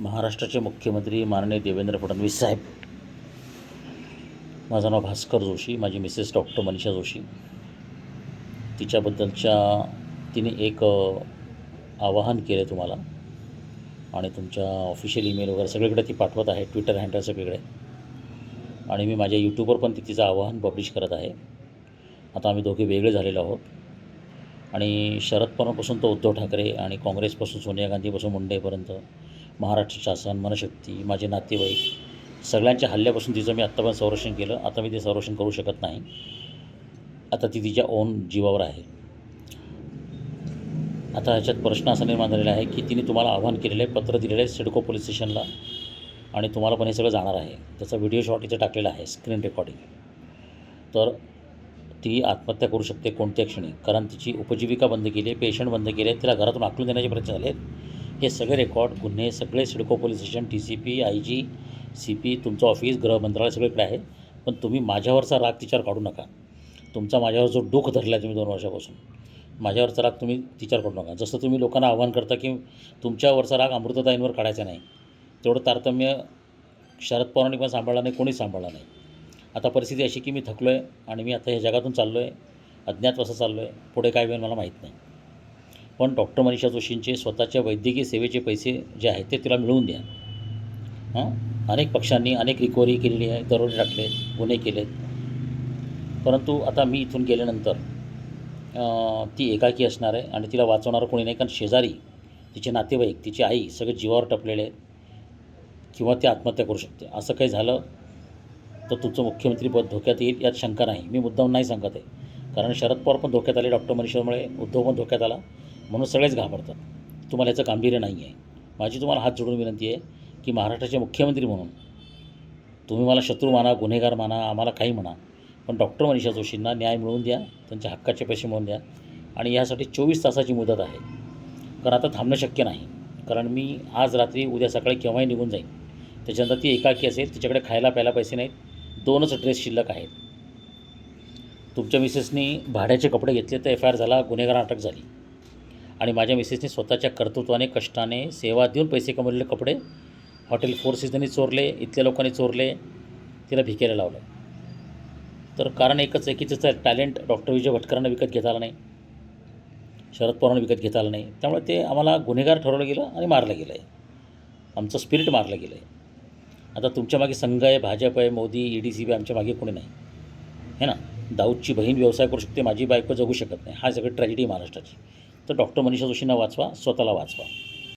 महाराष्ट्राचे मुख्यमंत्री माननीय देवेंद्र फडणवीस साहेब. माझं नाव भास्कर जोशी माझी मिसेस डॉक्टर मनीषा जोशी. तिच्याबद्दलच्या तिने एक आवाहन केलं आहे तुम्हाला. आणि तुमच्या ऑफिशियल ईमेल वगैरे सगळीकडे ती पाठवत आहे ट्विटर हँडल सगळीकडे. आणि मी माझ्या यूट्यूबवर पण ती तिचं आवाहन पब्लिश करत आहे. आता आम्ही दोघे वेगळे झालेलो आहोत. आणि शरद पवारपासून तो उद्धव ठाकरे आणि काँग्रेसपासून सोनिया गांधीपासून मुंडेपर्यंत महाराष्ट्र शासन मनशक्ती माझे नातेवाईक सगळ्यांच्या हल्ल्यापासून तिचं मी आत्तापर्यंत संरक्षण केलं. आता मी ते संरक्षण करू शकत नाही. आता ती तिच्या ओन जीवावर आहे. आता ह्याच्यात प्रश्न असा निर्माण झालेला आहे की तिने तुम्हाला आव्हान केलेलं आहे पत्र दिलेलं आहे सिडको पोलीस स्टेशनला आणि तुम्हाला पण हे सगळं जाणार आहे. त्याचा व्हिडिओ शॉट इथे टाकलेला आहे स्क्रीन रेकॉर्डिंग. तर ती आत्महत्या करू शकते कोणत्या क्षणी? कारण तिची उपजीविका बंद केली आहे पेशंट बंद केले आहेत तिला घरातून आकलून देण्याचे प्रयत्न झाले आहेत. हे सगळे रेकॉर्ड गुन्हे सगळे CIDCO police station T C P I G C P तुमचं ऑफिस गृह मंत्रालय सगळीकडे आहे. पण तुम्ही माझ्यावरचा राग तिच्यावर काढू नका. तुमचा माझ्यावर जो डोक धरला आहे तुम्ही दोन वर्षापासून माझ्यावरचा राग तुम्ही तिच्यावर काढू नका. जसं तुम्ही लोकांना आव्हान करता की तुमच्यावरचा राग अमृतताईंवर काढायचा नाही तेवढं तारतम्य शरद पवारांनी पण सांभाळला नाही कोणीच सांभाळला नाही. आता परिस्थिती अशी की मी थकलो आहे आणि मी आता ह्या जगातून चाललो आहे अज्ञातवासा चाललो आहे पुढे काय होईल मला माहीत नाही. पण डॉक्टर मनीषा जोशींचे स्वतःच्या वैद्यकीय सेवेचे पैसे जे आहेत ते तिला मिळवून द्या. हां? अनेक पक्षांनी अनेक रिकव्हरी केलेली आहे. दरोडे टाकले गुन्हे केलेत परंतु आता मी इथून गेल्यानंतर ती एकाकी असणार आहे आणि तिला वाचवणारं कोणी नाही. कारण शेजारी तिचे नातेवाईक तिची आई सगळे जीवावर टपलेले आहेत. किंवा ती आत्महत्या करू शकते. असं काही झालं तर तुमचं मुख्यमंत्रीपद धोक्यात येईल यात शंका नाही. मी मुद्दाम नाही सांगत आहे. कारण शरद पवार पण धोक्यात आले डॉक्टर मनीषामुळे उद्धव पण धोक्यात आला. म्हणून सगळेच घाबरतात. तुम्हाला याचं गांभीर्य नाही आहे. माझी तुम्हाला हात जोडून विनंती आहे की महाराष्ट्राचे मुख्यमंत्री म्हणून तुम्ही मला शत्रू माना गुन्हेगार माना आम्हाला काही म्हणा पण डॉक्टर मनीषा जोशींना न्याय मिळवून द्या त्यांच्या हक्काचे पैसे मिळवून द्या आणि यासाठी चोवीस तासाची मुदत आहे. कारण आता थांबणं शक्य नाही. कारण मी आज रात्री उद्या सकाळी केव्हाही निघून जाईन. त्याच्यानंतर ती एकाकी असेल तिच्याकडे खायला प्यायला पैसे नाहीत. दोनच ड्रेस शिल्लक आहेत. तुमच्या मिसेसनी भाड्याचे कपडे घेतले तर एफ आय आर झाला गुन्हेगार अटक झाली. आणि माझ्या मिसेसने स्वतःच्या कर्तृत्वाने कष्टाने सेवा देऊन पैसे कमवलेले कपडे हॉटेल फोर सीझननी चोरले इथल्या लोकांनी चोरले तिला भिकेला लावलं. तर कारण एकच आहे की तिचं टॅलेंट डॉक्टर विजय भटकरांना विकत घेता आलं नाही. शरद पवारांना विकत घेता आलं नाही. त्यामुळे ते आम्हाला गुन्हेगार ठरवलं गेलं आणि मारलं गेलं आहे आमचं स्पिरिट मारलं गेलं आहे आता तुमच्या मागे संघ आहे भाजप आहे Modi E D C B आमच्या मागे कोणी नाही. है ना? दाऊदची बहीण व्यवसाय करू शकते माझी बायको जगू शकत नाही. हा सगळं ट्रॅजेडी महाराष्ट्राची. तर डॉक्टर मनीषा जोशींना वाचवा स्वतःला वाचवा.